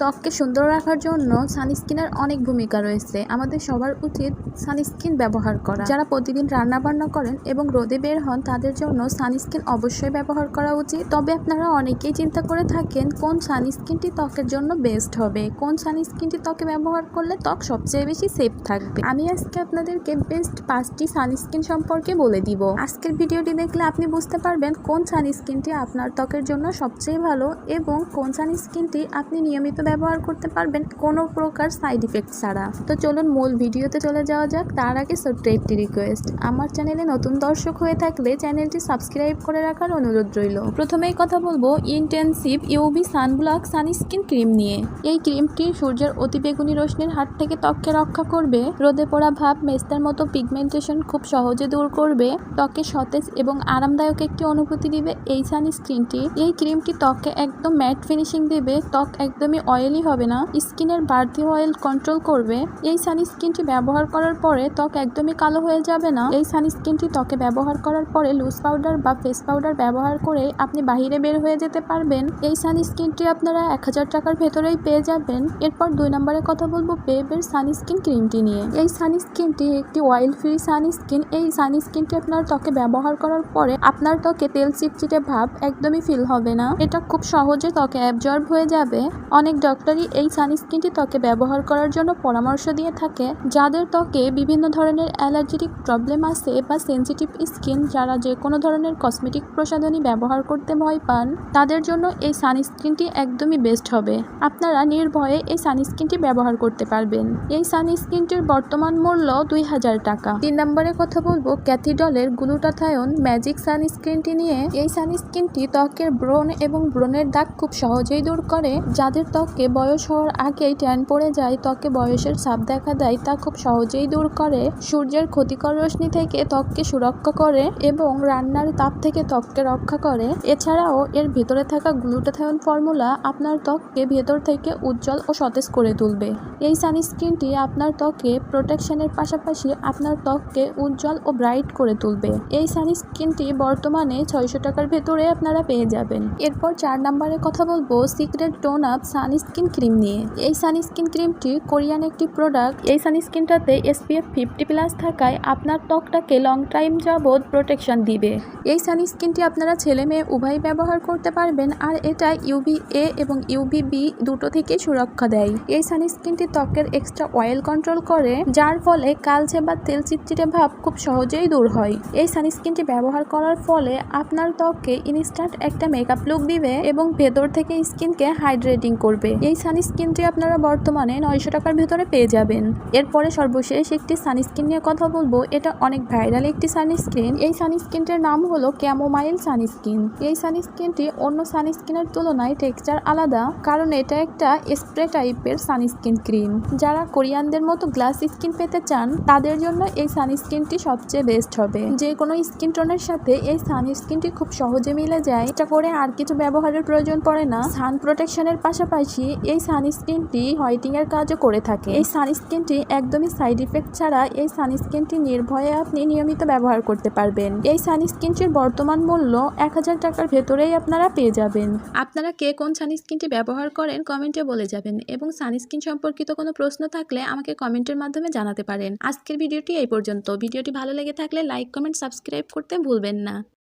ত্বককে সুন্দর রাখার জন্য সানস্ক্রিনের অনেক ভূমিকা রয়েছে। আমাদের সবার উচিত সানস্ক্রিন ব্যবহার করা। যারা প্রতিদিন রান্না বান্না করেন এবং রোদে বের হন, তাদের জন্য সানস্ক্রিন অবশ্যই ব্যবহার করা উচিত। তবে আপনারা অনেকেই চিন্তা করে থাকেন, কোন সানস্ক্রিনটি ত্বকের জন্য বেস্ট হবে? কোন সানস্ক্রিনটি ত্বকে ব্যবহার করলে ত্বক সবচেয়ে বেশি সেফ থাকবে? আমি আজকে আপনাদেরকে বেস্ট পাঁচটি সানস্ক্রিন সম্পর্কে বলে দিব। আজকের ভিডিওটি দেখলে আপনি বুঝতে পারবেন কোন সানস্ক্রিনটি আপনার ত্বকের জন্য সবচেয়ে ভালো এবং কোন সানস্ক্রিনটি আপনি নিয়মিত ব্যবহার করতে পারবেন কোনো প্রকার সাইড ইফেক্ট ছাড়া। তো চলুন মূল ভিডিওতে চলে যাওয়া যাক। তার আগে ছোট্ট একটি রিকোয়েস্ট আমার চ্যানেলে নতুন দর্শক হয়ে থাকলে চ্যানেলটি সাবস্ক্রাইব করে রাখার অনুরোধ রইল। প্রথমেই কথা বলব intensive UV sunblock sunscreen cream নিয়ে। এই ক্রিমটি সূর্যের অতিবেগুনি রশ্মির হাত থেকে ত্বককে রক্ষা করবে, রোদে পড়া ভাব, মেস্তার মতো পিগমেন্টেশন খুব সহজে দূর করবে, ত্বকে সতেজ এবং আরামদায়ক একটি অনুভূতি দিবে এই সানস্ক্রিনটি এই ক্রিমটি ত্বককে একদম ম্যাট ফিনিশিং দেবে, ত্বক একদমই অয়েলি হবে না। স্কিনের বাড়তি অয়েল কন্ট্রোল করবে। এই সানস্ক্রিনটি ব্যবহার করার পরে ত্বক একদমই কালো হয়ে যাবে না। এই সানস্ক্রিনটি ত্বকে ব্যবহার করার পরে লুজ পাউডার বা ফেস পাউডার ব্যবহার করে আপনি বাহিরে বের হয়ে যেতে পারবেন। এই সানস্ক্রিনটি আপনারা এক হাজার টাকার ভেতরেই পেয়ে যাবেন। এরপর দুই নম্বরে কথা বলব বেবের সানস্ক্রিন ক্রিমটি নিয়ে। এই সানস্ক্রিনটি একটি অয়েল ফ্রি সানস্ক্রিন এই সানস্ক্রিনটি আপনার ত্বকে ব্যবহার করার পরে আপনার ত্বকে তেল চিটচিটে ভাব একদমই ফিল হবে না। এটা খুব সহজে ত্বকে অ্যাবজর্ব হয়ে যাবে। অনেক ডক্টরই এই সানস্ক্রিনটি ত্বকে ব্যবহার করার জন্য পরামর্শ দিয়ে থাকে, যাদের ত্বকে বিভিন্ন ধরনের অ্যালার্জেটিক প্রবলেম আছে বা সেনসিটিভ স্কিন, যারা যে কোনো ধরনের কসমেটিক প্রসাধনী ব্যবহার করতে ভয় পান, তাদের জন্য এই সানস্ক্রিনটি একদমই বেস্ট হবে। আপনারা নির্ভয়ে এই সানস্ক্রিনটি ব্যবহার করতে পারবেন। এই সানস্ক্রিনটির বর্তমান মূল্য দুই হাজার টাকা। তিন নম্বরে কথা বলব, ক্যাথিডলের গ্লুটাথায়ন ম্যাজিক সানস্ক্রিনটি নিয়ে। এই সানস্ক্রিনটি ত্বকের ব্রণ এবং ব্রণের দাগ খুব সহজেই দূর করে, যাদের ত্বকে বয়স হওয়ার আগেই ট্যান পড়ে যায়, ত্বকে বয়সের ছাপ দেখা দেয়, তা খুব সহজেই দূর করে। সূর্যের ক্ষতিকর রশ্মি থেকে ত্বককে সুরক্ষা করে এবং রান্নার তাপ থেকে ত্বককে রক্ষা করে। এছাড়াও এর ভেতরে থাকা গ্লুটাথায়ন ফর্মুলা আপনার ত্বককে ভেতর থেকে উজ্জ্বল ও সতেজ করে তুলবে। এই সানস্ক্রিনটি আপনার ত্বকে প্রোটেকশনের পাশাপাশি আপনার ত্বককে উজ্জ্বল ও ব্রাইট করে তুলবে। এই সানস্ক্রিনটি বর্তমানে ছয়শো টাকার ভেতরে আপনারা পেয়ে যাবেন। এরপর চার নম্বরে কথা বলব, secret tone up sunscreen cream নিয়ে। এই সানস্ক্রিন ক্রিমটি কোরিয়ান একটি প্রোডাক্ট এই সানস্ক্রিনটাতে এসপিএফ ফিফটি প্লাস থাকায় আপনার ত্বকটাকে লং টাইম যাবৎ প্রোটেকশন দিবে। এই সানস্ক্রিনটি আপনারা ছেলে মেয়ে উভয় ব্যবহার করতে পারবেন আর এটা ইউভি এ এবং ইউভি বি দুটো থেকে সুরক্ষা দেয়। এই সানস্ক্রিনটি ত্বকের এক্সট্রা অয়েল কন্ট্রোল করে, যার ফলে কালচে বা তেল চিটচিটে ভাব খুব সহজেই দূর হয়। এই সানস্ক্রিনটি ব্যবহার করার ফলে আপনার ত্বককে ইনস্ট্যান্ট একটা মেকআপ লুক দিবে এবং ভেতর থেকে স্কিনকে হাইড্রেটিং করবে। এই সানস্ক্রিনটি আপনারা বর্তমানে নয়শো টাকার ভেতরে পেয়ে যাবেন। এরপরে সর্বশেষ একটি সানস্ক্রিন নিয়ে কথা বলব। এটা অনেক ভাইরাল একটি সানস্ক্রিন। এই সানস্ক্রিনটির নাম হলো ক্যামোমাইল সানস্ক্রিন। এই সানস্ক্রিনটি অন্য সানস্ক্রিনের তুলনায় টেক্সচার আলাদা, কারণ এটা একটা স্প্রে টাইপের সানস্ক্রিন ক্রিম। যারা কোরিয়ানদের মতো গ্লাস স্কিন পেতে চান, তাদের জন্য এই সানস্ক্রিনটি সবচেয়ে বেস্ট হবে। যে কোনো স্কিন টোনের সাথে এই সানস্ক্রিনটি খুব সহজে মিলে যায়। এটা করে আর কিছু ব্যবহারের প্রয়োজন পড়ে না। সান প্রোটেকশনের পাশাপাশি এই সানস্ক্রিনটি হোয়াইটিং এর কাজও করে থাকে। এই সানস্ক্রিনটি একদমই সাইড ইফেক্ট ছাড়া এই সানস্ক্রিনটি নির্ভয়ে আপনি নিয়মিত ব্যবহার করতে পারবেন। এই সানস্ক্রিনটির বর্তমান মূল্য এক হাজার টাকার ভেতরেই আপনারা পেয়ে যাবেন। আপনারা কে কোন সানস্ক্রিনটি ব্যবহার করেন কমেন্টে বলে যাবেন এবং সানস্ক্রিন সম্পর্কিত কোনো প্রশ্ন থাকলে আমাকে কমেন্টের মাধ্যমে জানাতে পারেন। আজকের ভিডিওটি এই পর্যন্ত। ভিডিওটি ভালো লেগে থাকলে লাইক কমেন্ট সাবস্ক্রাইব করতে ভুলবেন না।